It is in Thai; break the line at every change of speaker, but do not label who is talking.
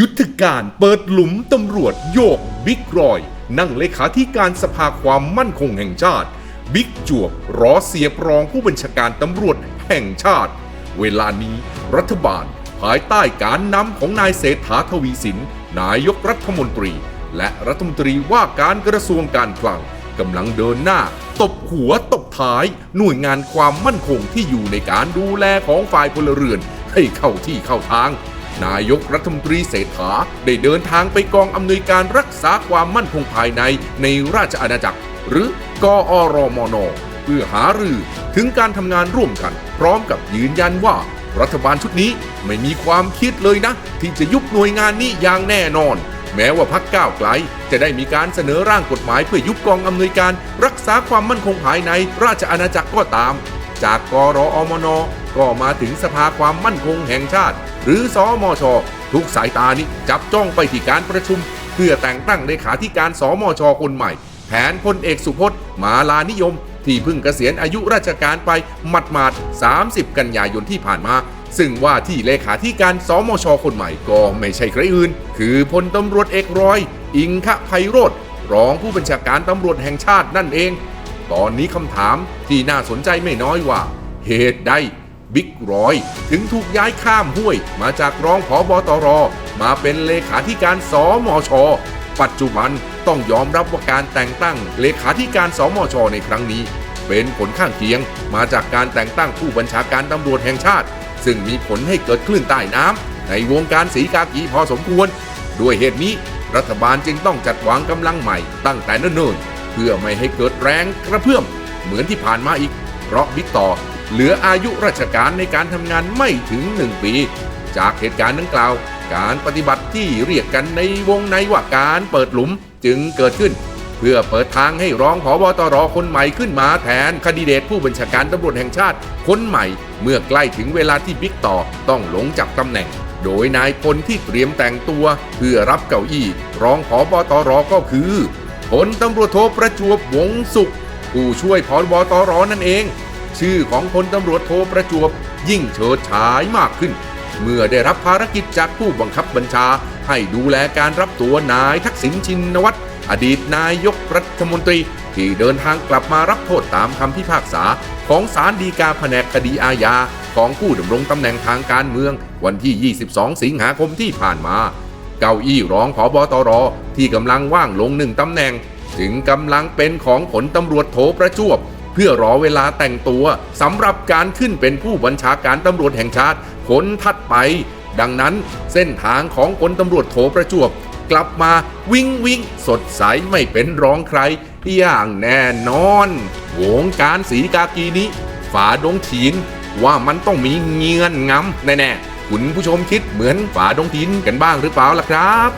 ยุทธการเปิดหลุมตำรวจโยกบิ๊กรอย นั่งเลขาธิการสภาความมั่นคงแห่งชาติ บิ๊กจวบรอเสียบรองผู้บัญชาการตำรวจแห่งชาติ เวลานี้รัฐบาล ภายใต้การนำของนายเศรษฐาทวีสิน นายกรัฐมนตรี และรัฐมนตรีว่าการกระทรวงการคลังกำลังเดินหน้า ตบหัวตบท้าย หน่วยงานความมั่นคงที่อยู่ในการดูแลของฝ่ายพลเรือน ให้เข้าที่เข้าทาง นายกรัฐมนตรีเศรษฐาได้เดินทางไปกองอำนวยการรักษาความมั่นคงภายในในราชอาณาจักร หรือกอรมน เพื่อหารือถึงการทำงานร่วมกัน พร้อมกับยืนยันว่า รัฐบาลชุดนี้ไม่มีความคิดเลยนะ ที่จะยุบหน่วยงานนี้อย่างแน่นอน แม้ว่าพักก้าวไกล จะได้มีการเสนอร่างกฎหมายเพื่อยุบกองอำนวยการ รักษาความมั่นคงภายในราชอาณาจักรก็ตาม จากกรอมน ก็มาถึงสภาความมั่นคงแห่งชาติ หรือสอมชทุกสายตานี้จับจ้องไปที่การประชุม เพื่อแต่งตั้งเลขาธิการสมชคนใหม่ แผนพลเอกสุพจน์ มาลานิยม ที่เพิ่งเกษียณอายุราชการไปหมัดหมาดๆ30 กันยายนที่ผ่านมา ซึ่งว่าที่เลขาธิการสมชคนใหม่ก็ไม่ใช่ใครอื่น คือพลตำรวจเอกรอย อิงคะไพโรธรองผู้บัญชาการตำรวจแห่งชาตินั่นเอง ตอนนี้คำถามที่น่าสนใจไม่น้อยว่า เหตุใด บิ๊กรอย ถึงถูกย้ายข้ามห้วย มาจากรองผอบอตร มาเป็นเลขาธิการสมช ปัจจุบันต้องยอมรับว่าการแต่งตั้งเลขาธิการสมช ในครั้งนี้ เป็นผลข้างเคียงมาจากการแต่งตั้งผู้บัญชาการตำรวจแห่งชาติ ซึ่งมีผลให้เกิดคลื่นใต้น้ำในวงการสีกากีพอสมควร ด้วยเหตุนี้รัฐบาลจึงต้องจัดวางกำลังใหม่ตั้งแต่เนิ่นๆเพื่อไม่ให้เกิดแรงกระเพื่อมเหมือนที่ผ่านมาอีก เพราะบิ๊กต่อ เหลืออายุราชการในการทำงานไม่ถึง 1 ปี จากเหตุการณ์ดังกล่าว การปฏิบัติที่เรียกกันในวงในว่าการเปิดหลุมจึงเกิดขึ้น เพื่อเปิดทางให้รองผบตรคนใหม่ขึ้นมาแทนคดีเดตผู้บัญชาการตำรวจแห่งชาติคนใหม่ เมื่อใกล้ถึงเวลาที่บิ๊กต่อต้องลงจากตำแหน่งโดยนายพลที่เตรียมแต่งตัว เพื่อรับเก้าอี้รองผบตรก็คือพลตำรวจโทประจวบวงศ์สุข ผู้ช่วยพบตรนั่นเอง ชื่อของพลตำรวจโทประจวบยิ่งเฉิดฉายมากขึ้น เมื่อได้รับภารกิจจากผู้บังคับบัญชา ให้ดูแลการรับตัวนายทักษิณชินวัตรอดีตนายกรัฐมนตรีที่เดินทางกลับมารับโทษตามคำพิพากษา ของศาลฎีกาแผนกคดีอาญาของผู้ดำรงตำแหน่งทางการเมือง วันที่ 22 สิงหาคมที่ผ่านมา เก้าอี้รองผอบตรที่กำลังว่างลงหนึ่งตำแหน่งจึงกำลังเป็นของผลตำรวจโทประจวบ เพื่อรอเวลาแต่งตัวสำหรับการขึ้นเป็นผู้บัญชาการตำรวจแห่งชาติคนถัดไป ดังนั้นเส้นทางของพลตำรวจโทประจวบ กลับมาวิ่งวิ่งสดใสไม่เป็นรองใคร อย่างแน่นอน วงการสีกากีนี้ฝาดงถีนว่ามันต้องมีเงียนงำแน่ๆคุณผู้ชมคิดเหมือนฝาดงถีนกันบ้างหรือเปล่าล่ะครับ